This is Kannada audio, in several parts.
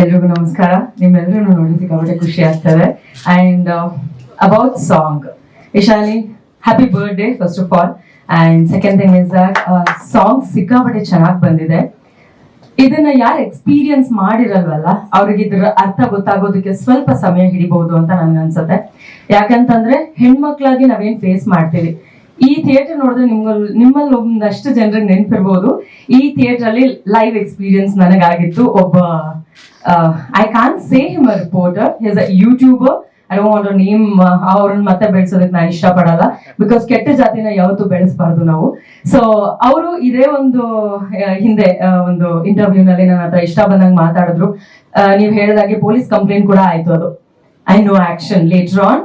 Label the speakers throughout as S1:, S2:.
S1: ಎಲ್ರಿಗೂ ನಮಸ್ಕಾರ. ನಿಮ್ಮೆಲ್ಲರೂ ನೋಡಿ ಅವರೇ ಖುಷಿ ಆಗ್ತದೆ and about song Ishani happy birthday first of all and second thing is that song ಸಿಕ್ಕಾಪಟ್ಟೆ ಚೆನ್ನಾಗಿ ಬಂದಿದೆ. ಇದನ್ನ ಯಾರು ಎಕ್ಸ್ಪೀರಿಯನ್ಸ್ ಮಾಡಿರಲ್ವಲ್ಲ, ಅವ್ರಿಗೆ ಇದ್ರ ಅರ್ಥ ಗೊತ್ತಾಗೋದಕ್ಕೆ ಸ್ವಲ್ಪ ಸಮಯ ಹಿಡಿಬಹುದು ಅಂತ ನನ್ಗೆ ಅನ್ಸುತ್ತೆ ಯಾಕಂತಂದ್ರೆ ಹೆಣ್ಮಕ್ಳಾಗಿ ನಾವೇನ್ ಫೇಸ್ ಮಾಡ್ತೀವಿ. ಈ ಥಿಯೇಟರ್ ನೋಡಿದ್ರೆ ನಿಮ್ಗಲ್ ನಿಮ್ಮಲ್ಲಿ ಒಂದಷ್ಟು ಜನರಿಗೆ ನೆನಪಿರ್ಬೋದು. ಈ ಥಿಯೇಟರ್ ಅಲ್ಲಿ ಲೈವ್ ಎಕ್ಸ್ಪೀರಿಯನ್ಸ್ ನನಗಾಗಿತ್ತು. ಒಬ್ಬ I can say him a reporter he's a YouTuber I don't want name ಅವ್ರನ್ನ ಮತ್ತೆ ಬೆಳೆಸೋದಕ್ಕೆ ನಾನು ಇಷ್ಟಪಡಲ್ಲ. ಬಿಕಾಸ್ ಕೆಟ್ಟ ಜಾತಿನ ಯಾವತ್ತೂ ಬೆಳೆಸಬಾರ್ದು ನಾವು. ಸೊ ಅವರು ಇದೇ ಒಂದು ಹಿಂದೆ ಒಂದು ಇಂಟರ್ವ್ಯೂ ನಲ್ಲಿ ನನ್ನ ಹತ್ರ ಇಷ್ಟ ಬಂದಂಗೆ ಮಾತಾಡಿದ್ರು. ನೀವು ಹೇಳಿದಾಗೆ ಪೊಲೀಸ್ ಕಂಪ್ಲೇಂಟ್ ಕೂಡ ಆಯ್ತು ಅದು. I know action later on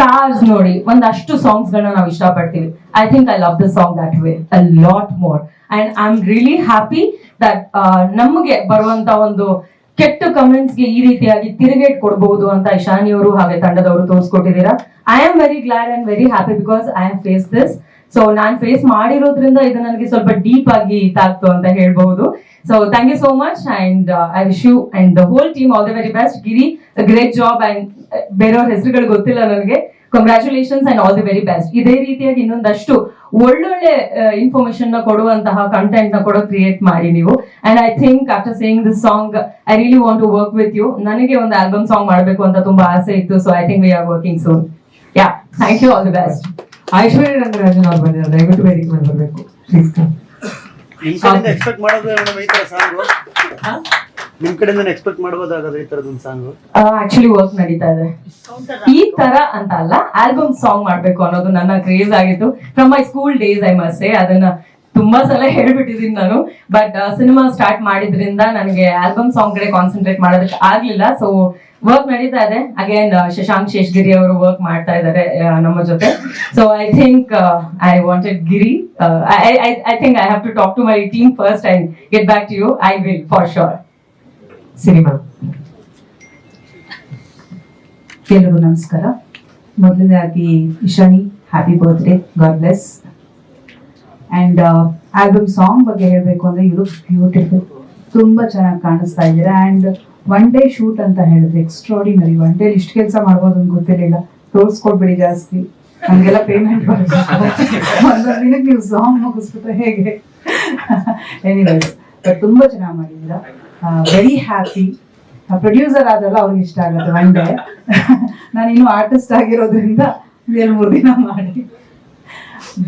S1: cars ನೋಡಿ, ಒಂದಷ್ಟು ಸಾಂಗ್ಸ್ ಗಳನ್ನ ನಾವು ಇಷ್ಟಪಡ್ತೀವಿ. I think I love the song that way a lot more and I am really happy that ನಮಗೆ ಬರುವಂತ ಒಂದು ಕೆಟ್ಟ ಕಮೆಂಟ್ಸ್ಗೆ ಈ ರೀತಿಯಾಗಿ ತಿರುಗೇಟ್ ಕೊಡಬಹುದು ಅಂತ ಇಶಾನಿಯವರು ಹಾಗೆ ತಂಡದವರು ತೋರಿಸ್ಕೊಟ್ಟಿದ್ದೀರಾ. I am very glad and very happy because I have face this so non face ಮಾಡಿರೋದ್ರಿಂದ ಇದು ನನಗೆ ಸ್ವಲ್ಪ ಡೀಪ್ ಆಗಿ ಇದಾಗ್ತು ಅಂತ ಹೇಳ್ಬಹುದು. So thank you so much and I wish you and the whole team all the very best Giri great job and ಬೇರೆಯವ್ರ ಹೆಸರುಗಳು ಗೊತ್ತಿಲ್ಲ ನನಗೆ. Congratulations and all the very best ಇದೇ ರೀತಿಯಾಗಿ ಇನ್ನೊಂದಷ್ಟು ಒಳ್ಳೊಳ್ಳೆ ಇನ್ಫಾರ್ಮೇಶನ್ನ ಕೊಡುವಂತಹ ಕಂಟೆಂಟ್ನ ಕೂಡ ಕ್ರಿಯೇಟ್ ಮಾಡಿ ನೀವು. And I think after saying this song I really want to work with you ನನಗೆ ಒಂದು ಆಲ್ಬಮ್ ಸಾಂಗ್ ಮಾಡಬೇಕು ಅಂತ ತುಂಬಾ ಆಸೆ ಇತ್ತು. So I think we are working soon yeah thank you all the best
S2: Aishwarya Rangarajan ಅವ್ರು ಬಂದಿದ್ದಾರೆ. ದಯವಿಟ್ಟು ವೇದಿಕೆ ಮೇಲೆ ಬರಬೇಕು. ಪ್ಲೀಸ್
S3: ಕಡೆಯಿಂದ ಎಕ್ಸ್ಪೆಕ್ಟ್ ಮಾಡೋದು ಮೇಡಮ್ ಈ ತರ ಸಾಂಗ್? ನಿಮ್ ಕಡೆಯಿಂದ ಎಕ್ಸ್ಪೆಕ್ಟ್ ಮಾಡಬಹುದಾದ ಈ ತರದೊಂದು ಸಾಂಗ್?
S1: ಆಕ್ಚುಲಿ ವರ್ಕ್ ನಡೀತಾ ಇದೆ. ಈ ತರ ಅಂತ ಅಲ್ಲ ಆಲ್ಬಮ್ ಸಾಂಗ್ ಮಾಡ್ಬೇಕು ಅನ್ನೋದು ನನ್ನ ಕ್ರೇಜ್ ಆಗಿತ್ತು from my school days I must say ಅದನ್ನ ತುಂಬಾ ಸಲ ಹೇಳ್ಬಿಟ್ಟಿದ್ದೀನಿ ನಾನು. ಬಟ್ ಸಿನಿಮಾ ಸ್ಟಾರ್ಟ್ ಮಾಡಿದ್ರಿಂದ ನನಗೆ ಆಲ್ಬಮ್ ಸಾಂಗ್ ಕಡೆ ಕಾನ್ಸಂಟ್ರೇಟ್ ಮಾಡೋದಕ್ಕೆ ಆಗ್ಲಿಲ್ಲ. ಸೊ ವರ್ಕ್ ನಡೀತಾ ಇದೆ. ಅಗೇನ್ ಶಶಾಂಕ್ ಶೇಷ್ಗಿರಿ ಅವರು ವರ್ಕ್ ಮಾಡ್ತಾ ಇದ್ದಾರೆ ನಮ್ಮ ಜೊತೆ. So I think I wanted Giri I think I have to talk to my team first and get back to you I will for sure
S2: cinema
S4: ಕೆಲವು ನಮಸ್ಕಾರ. ಮೊದಲನೇದಾಗಿ Ishani happy birthday God bless and album song ಬಗ್ಗೆ ಹೇಳಬೇಕು ಅಂದರೆ ಇವರು ಬ್ಯೂಟಿಫುಲ್ ತುಂಬ ಚೆನ್ನಾಗಿ ಕಾಣಿಸ್ತಾ ಇದ್ದೀರಾ. ಆ್ಯಂಡ್ ಒನ್ ಡೇ ಶೂಟ್ ಅಂತ ಹೇಳಿದ್ರೆ ಎಕ್ಸ್ಟ್ರಾಡಿನರಿ ಒನ್ ಡೇ ಇಷ್ಟು ಕೆಲಸ ಮಾಡ್ಬೋದು ಅಂತ ಗೊತ್ತಿರಲಿಲ್ಲ. ತೋರಿಸ್ಕೊಡ್ಬೇಡಿ ಜಾಸ್ತಿ. ನಮಗೆಲ್ಲ ಪೇಮೆಂಟ್ ಒಂದೊಂದು ನೀವು ಸಾಂಗ್ ಮುಗಿಸ್ಬಿಟ್ರೆ ಹೇಗೆ? ಎನಿವೇಸ್ ಬಟ್ ತುಂಬ ಚೆನ್ನಾಗಿ ಮಾಡಿದ್ದೀರಾ. ವೆರಿ ಹ್ಯಾಪಿ ಪ್ರೊಡ್ಯೂಸರ್ ಆದಲ್ಲ ಅವ್ರಿಗೆ ಇಷ್ಟ ಆಗುತ್ತೆ ಒನ್ ಡೇ ನಾನು ಇನ್ನೂ ಆರ್ಟಿಸ್ಟ್ ಆಗಿರೋದ್ರಿಂದ ಎರಡು ಮೂರು ದಿನ ಮಾಡಿ.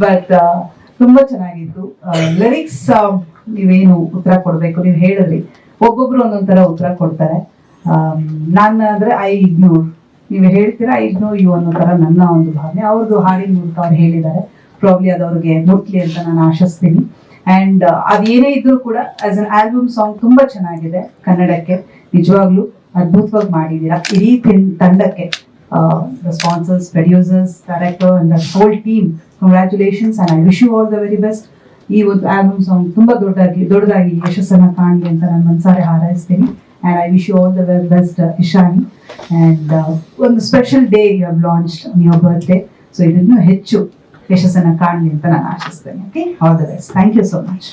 S4: ಬಟ್ ತುಂಬಾ ಚೆನ್ನಾಗಿತ್ತು. ಲಿರಿಕ್ಸ್ ನೀವೇನು ಉತ್ತರ ಕೊಡಬೇಕು, ನೀವು ಹೇಳಿದ್ರಿ. ಒಬ್ಬೊಬ್ರು ಒಂದೊಂದ್ ತರ ಉತ್ತರ ಕೊಡ್ತಾರೆ. ನಾನು ಅಂದ್ರೆ ಐ ಇಗ್ನೋರ್ ನೀವು ಹೇಳ್ತೀರಾ ಐ ಇಗ್ನೋರ್ ಯು ಅನ್ನೋ ತರ ನನ್ನ ಒಂದು ಭಾವನೆ. ಅವ್ರದ್ದು ಹಾಡಿನ ಮೂಲಕ ಅವ್ರು ಹೇಳಿದ್ದಾರೆ. ಪ್ರಾಬ್ಲಿ ಅದು ಅವ್ರಿಗೆ ಮುಟ್ಲಿ ಅಂತ ನಾನು ಆಶಿಸ್ತೀನಿ. ಅಂಡ್ ಅದೇನೇ ಇದ್ರೂ ಕೂಡ ಆಸ್ ಅನ್ ಆಲ್ಬಮ್ ಸಾಂಗ್ ತುಂಬಾ ಚೆನ್ನಾಗಿದೆ ಕನ್ನಡಕ್ಕೆ. ನಿಜವಾಗ್ಲೂ ಅದ್ಭುತವಾಗಿ ಮಾಡಿದ್ದೀರಾ. ಇಡೀ ತಿನ್- ತಂಡಕ್ಕೆ the sponsors, producers, director, and the whole team. Congratulations and I wish you all the very best ಈ ಒಂದು ಆಲ್ಬಮ್ ಸಾಂಗ್ ತುಂಬಾ ದೊಡ್ಡದಾಗಿ ದೊಡ್ಡದಾಗಿ ಯಶಸ್ಸನ್ನ ಕಾಣಲಿ ಅಂತ ನಾನು ಮನಸಾರೆ ಹಾರೈಸ್ತೀನಿ. And I wish you all the very best Ishani. And ಒಂದು special day you have launch your birthday so ಇದನ್ನು ಹೆಚ್ಚು ಯಶಸ್ಸನ್ನು ಕಾಣಲಿ ಅಂತ ನಾನು ಆಶಿಸ್ತೇನೆ okay all the best thank you so much